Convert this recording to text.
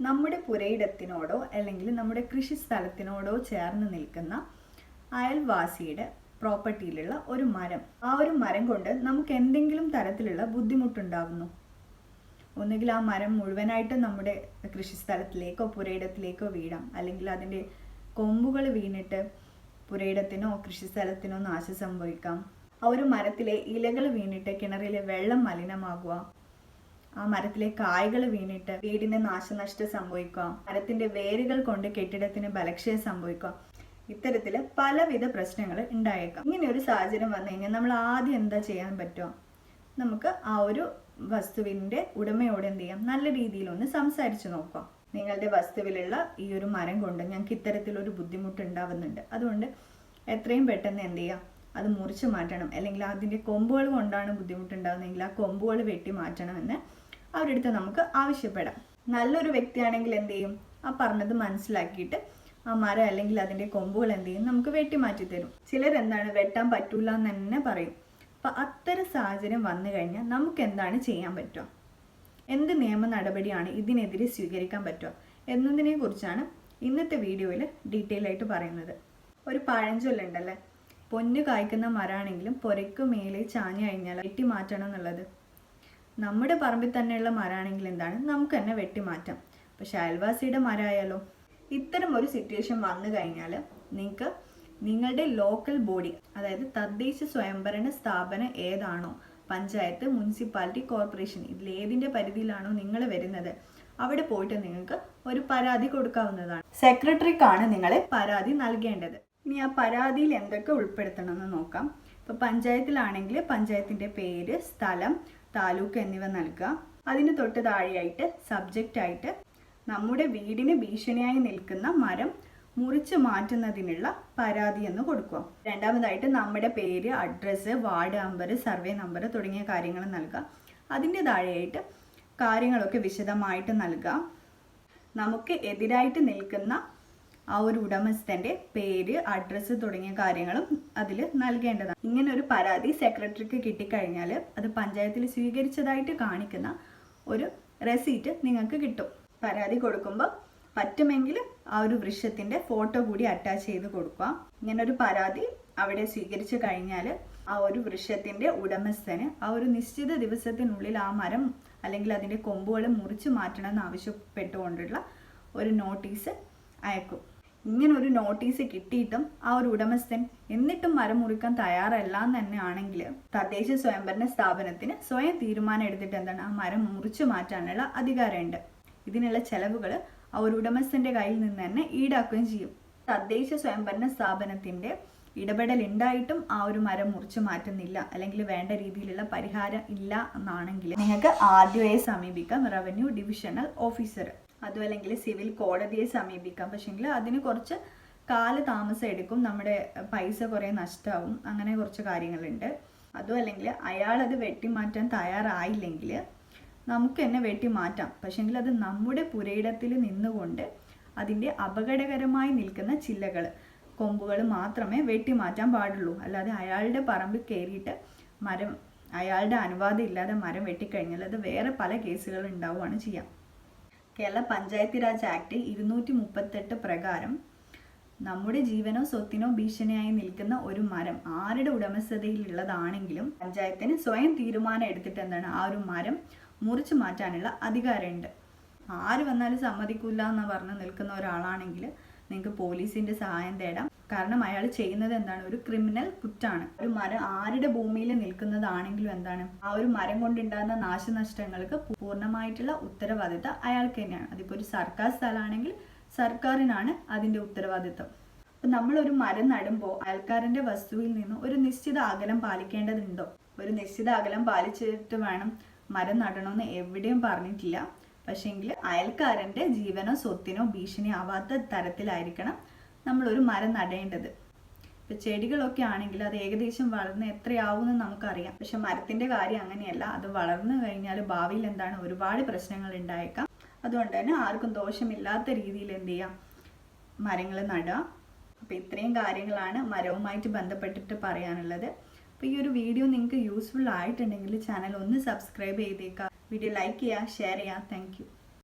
നമ്മുടെ പുരയിടത്തിനോടോ അല്ലെങ്കിൽ നമ്മുടെ കൃഷി സ്ഥലത്തിനോടോ ചേർന്ന് നിൽക്കുന്ന അയൽവാസിയുടെ പ്രോപ്പർട്ടിയിലുള്ള ഒരു മരം. ആ ഒരു മരം കൊണ്ട് നമുക്ക് എന്തെങ്കിലും തരത്തിലുള്ള ബുദ്ധിമുട്ടുണ്ടാകുന്നു? ഒന്നുകിൽ ആ മരം മുഴുവനായിട്ട് നമ്മുടെ കൃഷി സ്ഥലത്തിലേക്കോ പുരയിടത്തിലേക്കോ വീഴാം. അല്ലെങ്കിൽ അതിന്റെ കൊമ്പുകൾ വീണിട്ട് പുരയിടത്തിനോ കൃഷി സ്ഥലത്തിനോ നാശം സംഭവിക്കാം. ആ ഒരു മരത്തിലെ ഇലകൾ വീണിട്ട് കിണറിലെ വെള്ളം മലിനമാകുക. ആ മരത്തിലെ കായകൾ വീണിട്ട് വീടിന് നാശനഷ്ടം സംഭവിക്കാം മരത്തിന്റെ വേരുകൾ കൊണ്ട് കെട്ടിടത്തിന് ബലക്ഷയം സംഭവിക്കാം ഇത്തരത്തിൽ പലവിധ പ്രശ്നങ്ങൾ ഉണ്ടായേക്കാം. ഇങ്ങനെ ഒരു സാഹചര്യം വന്നു കഴിഞ്ഞാൽ നമ്മൾ ആദ്യം എന്താ ചെയ്യാൻ പറ്റുമോ നമുക്ക് ആ ഒരു വസ്തുവിന്റെ ഉടമയോട് എന്ത് ചെയ്യാം? നല്ല രീതിയിൽ ഒന്ന് സംസാരിച്ചു നോക്കാം. നിങ്ങളുടെ വസ്തുവിലുള്ള ഈ ഒരു മരം കൊണ്ട് ഞങ്ങൾക്ക് ഇത്തരത്തിലൊരു ബുദ്ധിമുട്ട് ഉണ്ടാവുന്നുണ്ട്. അതുകൊണ്ട് എത്രയും പെട്ടെന്ന് എന്ത് ചെയ്യാം? അത് മുറിച്ച് മാറ്റണം. അല്ലെങ്കിൽ അതിന്റെ കൊമ്പുകൾ കൊണ്ടാണ് ബുദ്ധിമുട്ടുണ്ടാകുന്നതെങ്കിൽ ആ കൊമ്പുകൾ വെട്ടി മാറ്റണമെന്ന് അവരുടെ അടുത്ത് നമുക്ക് ആവശ്യപ്പെടാം. നല്ലൊരു വ്യക്തിയാണെങ്കിൽ എന്ത് ചെയ്യും? ആ പറഞ്ഞത് മനസ്സിലാക്കിയിട്ട് ആ മരം അല്ലെങ്കിൽ അതിന്റെ കൊമ്പുകൾ എന്ത് ചെയ്യും? നമുക്ക് വെട്ടി മാറ്റി തരും. ചിലർ എന്താണ്? വെട്ടാൻ പറ്റൂല എന്ന് തന്നെ പറയും. അപ്പം അത്തരം സാഹചര്യം വന്നു കഴിഞ്ഞാൽ നമുക്ക് എന്താണ് ചെയ്യാൻ പറ്റുക? എന്ത് നിയമ നടപടിയാണ് ഇതിനെതിരെ സ്വീകരിക്കാൻ പറ്റുക? എന്നതിനെ കുറിച്ചാണ് ഇന്നത്തെ വീഡിയോയിൽ ഡീറ്റെയിൽ ആയിട്ട് പറയുന്നത്. ഒരു പഴഞ്ചൊല്ലുണ്ടല്ലേ പൊന്നു കായ്ക്കുന്ന മരാണെങ്കിലും പുരയ്ക്കു മേലെ ചാഞ്ഞു കഴിഞ്ഞാൽ വെട്ടി മാറ്റണം എന്നുള്ളത്. നമ്മുടെ പറമ്പിൽ തന്നെയുള്ള മരമാണെങ്കിൽ എന്താണ്? നമുക്ക് തന്നെ വെട്ടിമാറ്റാം. പക്ഷെ അയൽവാസിയുടെ മരമായാലോ ഇത്തരം ഒരു സിറ്റുവേഷൻ വന്നു കഴിഞ്ഞാൽ നിങ്ങൾക്ക് നിങ്ങളുടെ ലോക്കൽ ബോഡി അതായത് തദ്ദേശ സ്വയംഭരണ സ്ഥാപനം ഏതാണോ പഞ്ചായത്ത് മുനിസിപ്പാലിറ്റി കോർപ്പറേഷൻ ഇതിൽ ഏതിന്റെ പരിധിയിലാണോ നിങ്ങൾ വരുന്നത് അവിടെ പോയിട്ട് നിങ്ങൾക്ക് ഒരു പരാതി കൊടുക്കാവുന്നതാണ്. സെക്രട്ടറിക്കാണ് നിങ്ങളെ പരാതി നൽകേണ്ടത്. ഇനി ആ പരാതിയിൽ എന്തൊക്കെ ഉൾപ്പെടുത്തണം എന്ന് നോക്കാം. ഇപ്പോൾ പഞ്ചായത്തിലാണെങ്കിൽ പഞ്ചായത്തിന്റെ പേര് സ്ഥലം താലൂക്ക് എന്നിവ നൽകുക അതിന് തൊട്ട് താഴെയായിട്ട് സബ്ജക്റ്റ് ആയിട്ട് നമ്മുടെ വീടിന് ഭീഷണിയായി നിൽക്കുന്ന മരം മുറിച്ച് മാറ്റുന്നതിനുള്ള പരാതി എന്ന് കൊടുക്കുക. രണ്ടാമതായിട്ട് നമ്മുടെ പേര് address ward number survey number തുടങ്ങിയ കാര്യങ്ങൾ നൽകുക അതിന്റെ താഴെയായിട്ട് കാര്യങ്ങളൊക്കെ വിശദമായിട്ട് നൽകുക നമുക്ക് എതിരായിട്ട് നിൽക്കുന്ന ആ ഒരു ഉടമസ്ഥന്റെ പേര് അഡ്രസ്സ് തുടങ്ങിയ കാര്യങ്ങളും അതിൽ നൽകേണ്ടതാണ്. ഇങ്ങനെ ഒരു പരാതി സെക്രട്ടറിക്ക് കിട്ടിക്കഴിഞ്ഞാൽ അത് പഞ്ചായത്തിൽ സ്വീകരിച്ചതായിട്ട് കാണിക്കുന്ന ഒരു റെസീറ്റ് നിങ്ങൾക്ക് കിട്ടും. പരാതി കൊടുക്കുമ്പോൾ പറ്റുമെങ്കിൽ ആ ഒരു വൃക്ഷത്തിന്റെ ഫോട്ടോ കൂടി അറ്റാച്ച് ചെയ്ത് കൊടുക്കുക. ഇങ്ങനെ ഒരു പരാതി അവിടെ സ്വീകരിച്ചു കഴിഞ്ഞാൽ ആ ഒരു വൃക്ഷത്തിന്റെ ഉടമസ്ഥന് ആ ഒരു നിശ്ചിത ദിവസത്തിനുള്ളിൽ ആ മരം അല്ലെങ്കിൽ അതിന്റെ കൊമ്പുകൾ മുറിച്ചു മാറ്റണം എന്ന് ആവശ്യപ്പെട്ടുകൊണ്ടുള്ള ഒരു നോട്ടീസ് അയക്കും. ഇങ്ങനെ ഒരു നോട്ടീസ് കിട്ടിയിട്ടും ആ ഒരു ഉടമസ്ഥൻ എന്നിട്ടും മരം മുറിക്കാൻ തയ്യാറല്ല എന്ന് തന്നെ ആണെങ്കിൽ തദ്ദേശ സ്വയംഭരണ സ്ഥാപനത്തിന് സ്വയം തീരുമാനം എടുത്തിട്ട് എന്താണ് ആ മരം മുറിച്ചു മാറ്റാനുള്ള അധികാരമുണ്ട്. ഇതിനുള്ള ചെലവുകൾ ആ ഒരു ഉടമസ്ഥന്റെ കയ്യിൽ നിന്ന് തന്നെ ഈടാക്കുകയും ചെയ്യും. തദ്ദേശ സ്വയംഭരണ സ്ഥാപനത്തിന്റെ ഇടപെടൽ ഉണ്ടായിട്ടും ആ ഒരു മരം മുറിച്ചു മാറ്റുന്നില്ല. അല്ലെങ്കിൽ വേണ്ട രീതിയിലുള്ള പരിഹാരം ഇല്ല എന്നാണെങ്കിൽ നിങ്ങൾക്ക് ആദ്യമായി സമീപിക്കാം റവന്യൂ ഡിവിഷണൽ ഓഫീസർ. അതും അല്ലെങ്കിൽ സിവിൽ കോടതിയെ സമീപിക്കാം. പക്ഷേങ്കിൽ അതിന് കുറച്ച് കാലതാമസം എടുക്കും. നമ്മുടെ പൈസ കുറേ നഷ്ടമാവും അങ്ങനെ കുറച്ച് കാര്യങ്ങളുണ്ട്. അതും അല്ലെങ്കിൽ അയാൾ അത് വെട്ടിമാറ്റാൻ തയ്യാറായില്ലെങ്കിൽ നമുക്ക് തന്നെ വെട്ടിമാറ്റാം. പക്ഷെങ്കിൽ അത് നമ്മുടെ പുരയിടത്തിൽ നിന്നുകൊണ്ട് അതിന്റെ അപകടകരമായി നിൽക്കുന്ന ചില്ലകൾ കൊമ്പുകൾ മാത്രമേ വെട്ടിമാറ്റാൻ പാടുള്ളൂ. അല്ലാതെ അയാളുടെ പറമ്പിൽ കയറിയിട്ട് മരം അയാളുടെ അനുവാദം ഇല്ലാതെ മരം വെട്ടിക്കഴിഞ്ഞാൽ അത് വേറെ പല കേസുകൾ ഉണ്ടാവുകയാണ് ചെയ്യാം. കേരള പഞ്ചായത്ത് രാജ് ആക്ട് ഇരുന്നൂറ്റി മുപ്പത്തെട്ട് പ്രകാരം നമ്മുടെ ജീവനോ സ്വത്തിനോ ഭീഷണിയായി നിൽക്കുന്ന ഒരു മരം ആരുടെ ഉടമസ്ഥതയിലുള്ളതാണെങ്കിലും പഞ്ചായത്തിന് സ്വയം തീരുമാനം എടുത്തിട്ട് എന്താണ് ആ ഒരു മരം മുറിച്ചു മാറ്റാനുള്ള അധികാരമുണ്ട്. ആര് വന്നാലും സമ്മതിക്കില്ല എന്ന് പറഞ്ഞ് നിൽക്കുന്ന ഒരാളാണെങ്കിൽ നിങ്ങൾക്ക് പോലീസിന്റെ സഹായം തേടാം. കാരണം അയാൾ ചെയ്യുന്നത് എന്താണ്? ഒരു ക്രിമിനൽ കുറ്റാണ്. ഒരു മരം ആരുടെ ഭൂമിയിൽ നിൽക്കുന്നതാണെങ്കിലും എന്താണ്? ആ ഒരു മരം കൊണ്ടുണ്ടാകുന്ന നാശനഷ്ടങ്ങൾക്ക് പൂർണമായിട്ടുള്ള ഉത്തരവാദിത്തം അയാൾക്ക് തന്നെയാണ്. അതിപ്പോ ഒരു സർക്കാർ സ്ഥലമാണെങ്കിൽ സർക്കാരിനാണ് അതിന്റെ ഉത്തരവാദിത്തം. അപ്പൊ നമ്മൾ ഒരു മരം നടുമ്പോൾ അയൽക്കാരന്റെ വസ്തുവിൽ നിന്ന് ഒരു നിശ്ചിത അകലം പാലിക്കേണ്ടതുണ്ടോ? ഒരു നിശ്ചിത അകലം പാലിച്ചിട്ട് വേണം മരം നടണമെന്ന് എവിടെയും പറഞ്ഞിട്ടില്ല. പക്ഷേങ്കിൽ അയൽക്കാരന്റെ ജീവനോ സ്വത്തിനോ ഭീഷണി ആവാത്ത തരത്തിലായിരിക്കണം നമ്മൾ ഒരു മരം നടേണ്ടത്. ഇപ്പൊ ചെടികളൊക്കെ ആണെങ്കിൽ അത് ഏകദേശം വളർന്ന് എത്രയാവുമെന്ന് നമുക്കറിയാം. പക്ഷെ മരത്തിന്റെ കാര്യം അങ്ങനെയല്ല. അത് വളർന്നു കഴിഞ്ഞാൽ ഭാവിയിൽ എന്താണ് ഒരുപാട് പ്രശ്നങ്ങൾ ഉണ്ടായേക്കാം അതുകൊണ്ട് തന്നെ ആർക്കും ദോഷമില്ലാത്ത രീതിയിൽ എന്ത് ചെയ്യാം? മരങ്ങൾ നടുക അപ്പൊ ഇത്രയും കാര്യങ്ങളാണ് മരവുമായിട്ട് ബന്ധപ്പെട്ടിട്ട് പറയാനുള്ളത്. അപ്പോൾ ഈ ഒരു വീഡിയോ നിങ്ങൾക്ക് യൂസ്ഫുൾ ആയിട്ടുണ്ടെങ്കിൽ ചാനൽ ഒന്ന് സബ്സ്ക്രൈബ് वीडियो लाइक किया शेयर किया थैंक यू